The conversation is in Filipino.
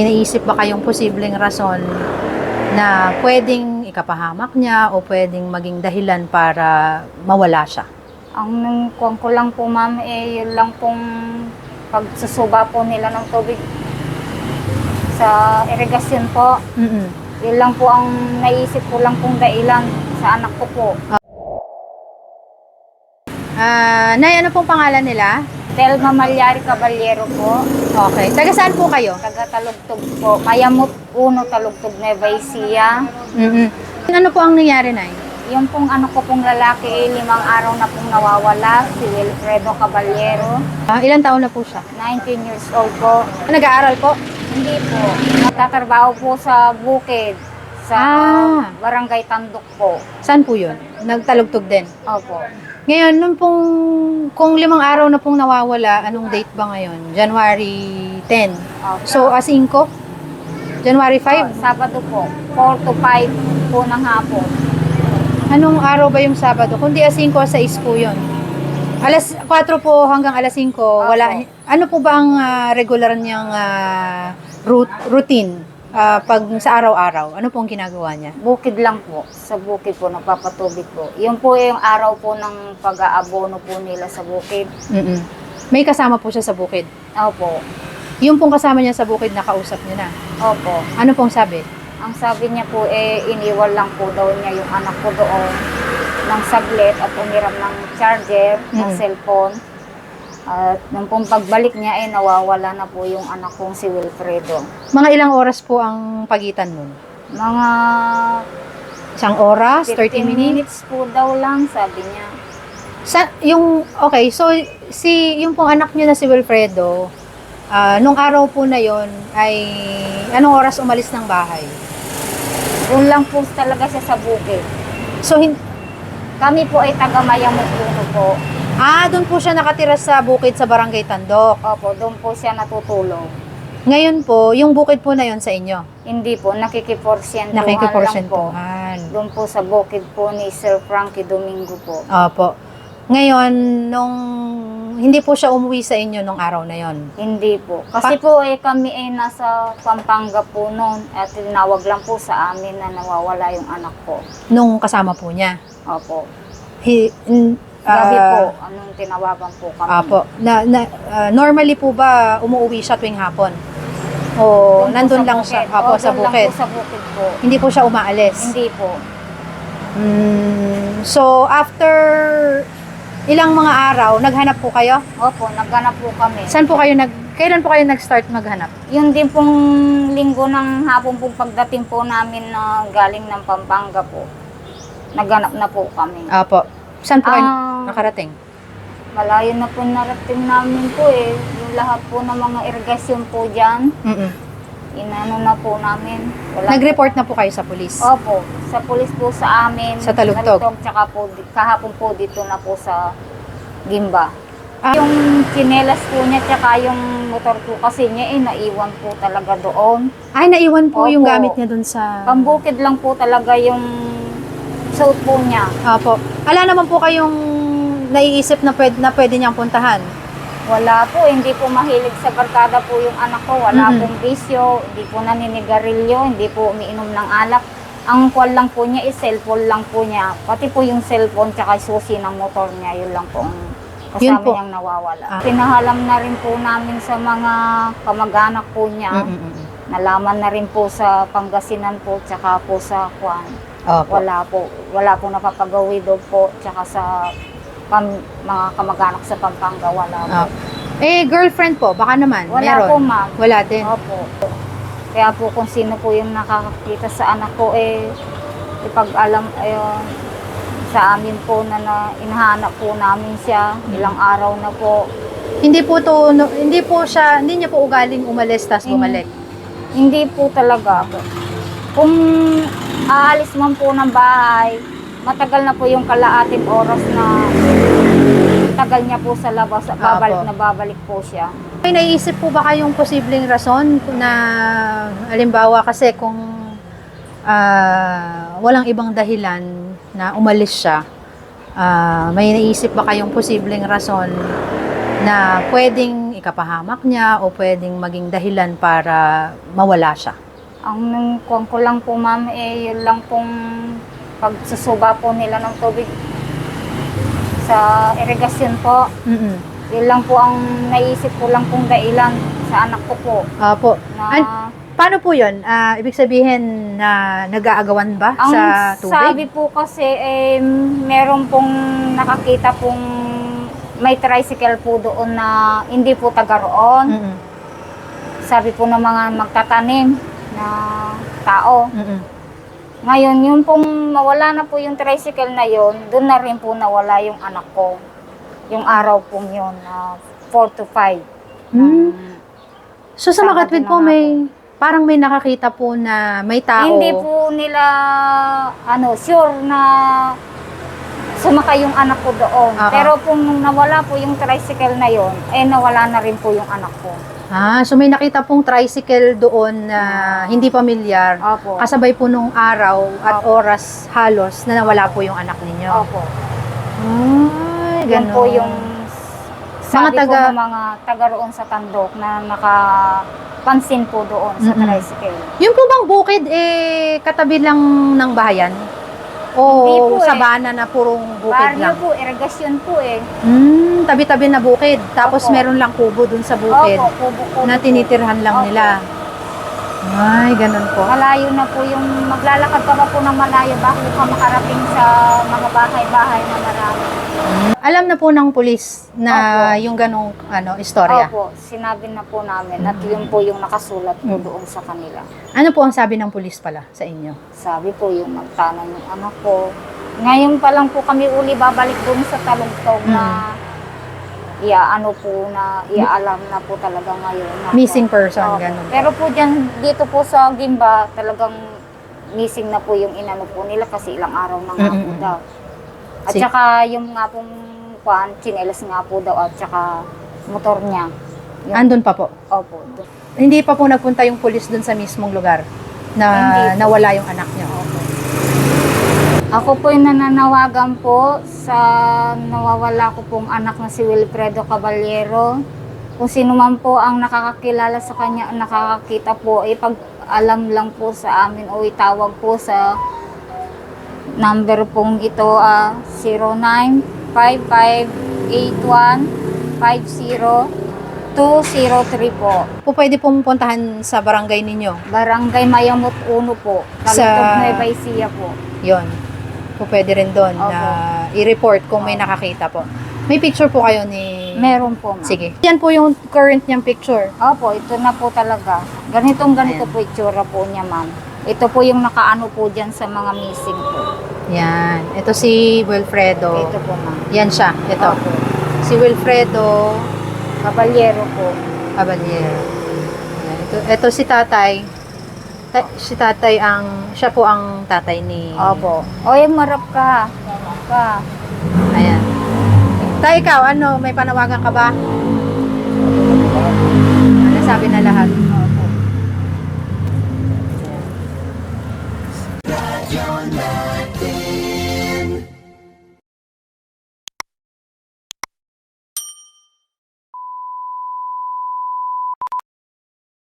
May naisip ba kayong posibleng rason na pwedeng ikapahamak niya o pwedeng maging dahilan para mawala siya? Ang nung kuwan ko lang po ma'am, eh yun lang pong pagsusuba po nila ng tubig sa irigasyon po. Mm-mm. Yun lang po ang naisip ko lang pong dailan sa anak ko po. Ah, Nay, ano pong pangalan nila? Telma Malyari Caballero po, Okay. Taga saan po kayo? taga Talugtog po. Mayamot Uno Talugtog Nueva Ecija. Mm-mm. Ano po ang nangyari, Nay? Yung pong ano ko pong lalaki, limang araw na pong nawawala, si Wilfredo Caballero. Ah, ilang taon na po siya? 19 years old po. Nag-aaral po? Hindi po. Nagtatrabaho po sa bukid. Sa Ah. barangay Tandok po. Saan po yun? Nagtalugtog din. Opo. Ngayon, nung pong, kung limang araw na pong nawawala, anong date ba ngayon? January 10. Opo. So, a 5? January 5? Oh, Sabado po. 4 to 5 po ng hapon. Anong araw ba yung Sabado? Kundi a 5 o 6 po yun. Alas 4 po hanggang alas 5, wala. Ano po ba ang ah, regular niyang rout- routine ah, pag sa araw-araw? Ano pong ginagawa niya? Bukid lang po. Sa bukid po, nagpapatubig po. Yun po yung araw po ng pag-aabono po nila sa bukid. Mm-mm. May kasama po siya sa bukid. Opo. Yung pong kasama niya sa bukid, nakausap niya na. Opo. Ano pong sabi? Ang sabi niya po, eh, iniwan lang po daw niya yung anak ko doon ng saglit at umiram ng charger, ng Mm. cellphone. At nung pong pagbalik niya, eh, nawawala na po yung anak kong si Wilfredo. Mga ilang oras po ang pagitan nun? Mga Isang oras? 15 30 minutes? minutes po daw lang, sabi niya. Sa, yung, okay, so, si, yung pong anak niyo na si Wilfredo, ah, nung araw po na yon ay, anong oras umalis ng bahay? Doon lang po talaga siya sa bukid. So, hin- Kami po ay taga Mayamukuno po. Ah, doon po siya nakatira sa bukid sa Barangay Tandok. Opo, doon po siya natutulog. Ngayon po, yung bukid po na yon sa inyo. Hindi po, nakikiporsyentuhan lang po. Nakikiporsyentuhan. Doon po sa bukid po ni Sir Frankie Domingo po. Opo. Ngayon, nung hindi po siya umuwi sa inyo nung araw na yon. Hindi po. Kasi po eh, kami ay nasa Pampanga po noon at tinawag lang po sa amin na nawawala yung anak ko. Nung kasama po niya. Opo. Hi, n- Gabi ah, po, anong tinawagan po kami. Apo. Na, na, ah, normally po ba umuwi siya tuwing hapon? O Doon po nandun sa lang siya? bukid. Apo, O, sa doon lang bukid. po sa bukid po. Hindi po siya umaalis? Hindi po. Mm, so, after ilang mga araw, naghanap po kayo? Opo, nagganap po kami. Saan po kayo nag... Kailan po kayo nag-start maghanap? Yun din pong linggo ng hapon po pagdating po namin na galing ng Pampanga po. Nagganap na po kami. Apo. Saan po kayo Ah, nakarating? malayo na po narating namin po eh. Yung lahat po ng mga irigasyon po dyan, Mm-mm. inano na po namin. Wala Nag-report na po kayo sa police? Opo, sa pulis po sa amin. Sa Talugtog. tsaka po, di- kahapon po dito na po sa Gimba. Ah. Yung chinelas po niya tsaka yung motor po kasi niya eh, naiwan po talaga doon. Ay, naiwan po yung Opo. gamit niya dun sa... Pambukid lang po talaga yung suit po niya. Apo. Ala naman po kayong naiisip na pwede, na pwede niyang puntahan? Wala po, hindi po mahilig sa barkada po yung anak ko. Wala Mm-mm. pong bisyo, hindi po naninigarilyo, hindi po umiinom ng alak. Ang kwal lang po niya is cellphone lang po niya. Pati po yung cellphone tsaka susi ng motor niya, yun lang po ang Yun kasama po. niyang nawawala. Ah. Pinahalam na rin po namin sa mga kamag-anak po niya. Mm-mm. Nalaman na rin po sa Pangasinan po, tsaka po sa Kwan. Opo. Wala po, wala po napapagawi doon po, tsaka sa pam- mga kamag-anak sa Pampanga, wala po. Ah. Eh, girlfriend po, baka naman. Wala meron. po, ma'am. Wala din. Opo. Kaya po kung sino po yung nakakakita sa anak ko, eh, ipag-alam, ayun, sa amin po na, na inahanap po namin siya, ilang araw na po. Hindi po to, no, hindi po siya, hindi niya po ugaling umalis tas Hin- bumalik. Hindi po talaga. Kung aalis man po ng bahay, matagal na po yung kalaating oras na tagal niya po sa labas, babalik Apo. na babalik po siya. May naiisip po ba kayong posibleng rason na, halimbawa kasi kung ah, walang ibang dahilan na umalis siya, ah, may naisip ba kayong posibleng rason na pwedeng ikapahamak niya o pwedeng maging dahilan para mawala siya? Ang nung kuwan ko lang po ma'am, eh yun lang pong pagsusuba po nila ng tubig sa irigasyon po. Mm-mm. Yun lang po ang naisip ko lang pong dailan sa anak ko po. Apo. Na, An- Paano po yun? Ah, ibig sabihin na nag-aagawan ba ang sa tubig? sabi po kasi, eh, meron pong nakakita pong may tricycle po doon na hindi po taga roon. Mm-mm. Sabi po ng mga magtatanim na tao. Mm-mm. Ngayon, yung pong mawala na po yung tricycle na yon, doon na rin po nawala yung anak ko. Yung araw pong yun, na 4 to 5. Hmm. So sa Sabado Makatwid na po nga may parang may nakakita po na may tao. Hindi po nila, ano, sure na sumakay yung anak ko doon. Oo. Pero kung nung nawala po yung tricycle na yon, eh nawala na rin po yung anak ko. Ah, so may nakita pong tricycle doon na hindi pamilyar. Opo. Kasabay po nung araw at Opo. oras halos na nawala po yung anak ninyo. Opo. Ay, Yan ganun. po yung sabi Mga taga- po ng mga taga roon sa Tandok na nakapansin po doon sa Mm-mm. tricycle. Yung po bang bukid eh katabi lang ng bayan? O Hindi po eh. sabana na purong bukid Barrio lang? po, irigasyon po eh. Hmm, tabi-tabi na bukid. Tapos Opo. meron lang kubo dun sa bukid Opo, kubo-kubo na po. tinitirhan lang Opo. nila. Ay, ganun po. Malayo na po yung maglalakad ka pa po ng malayo bago ka makarating sa mga bahay-bahay na marami. Alam na po ng pulis na Opo. yung ganong ano, istorya. Opo, sinabi na po namin at yun po yung nakasulat po Mm. doon sa kanila. Ano po ang sabi ng pulis pala sa inyo? Sabi po yung nagtanong yung anak ko. Ngayon pa lang po kami uli babalik doon sa talugtog na iya ano po na iaalam na po talaga ngayon. Na Missing person, Opo. ganun. Pero po dyan, dito po sa Gimba, talagang missing na po yung inano po nila kasi ilang araw na nga po Mm-mm. daw. At Si- saka yung nga pong kwan, chinelas nga po daw at saka motor niya. Yun. Andun pa po. Opo. doon. Hindi pa po nagpunta yung pulis dun sa mismong lugar na Hindi po. nawala yung anak niyo. Opo. Ako po yung nananawagan po sa nawawala ko pong anak na si Wilfredo Caballero. Kung sino man po ang nakakakilala sa kanya, nakakakita po, ipag alam lang po sa amin o itawag po sa number pong ito, ah 09558150 po. Po pwede pong puntahan sa barangay ninyo. Barangay Mayamot 1 po. Sa- Nueva Ecija po. Yon. Po pwede rin doon Opo. na i-report kung may nakakita po. May picture po kayo ni... Meron po, ma'am. Sige. Yan po yung current niyang picture. Opo, ito na po talaga. Ganitong ganito Ayan. po itsura po niya, ma'am. Ito po yung nakaano po dyan sa mga missing po. Yan. Ito si Wilfredo. Ito po, ma'am. Yan siya. Ito. Opo. Si Wilfredo Caballero po. Caballero. Yan. Ito, ito si tatay. Ta- si tatay ang, siya po ang tatay ni... Opo. Oy, marap ka. Marap ka. Ayan. Tay, ikaw, ano, may panawagan ka ba? Ano sabi na lahat?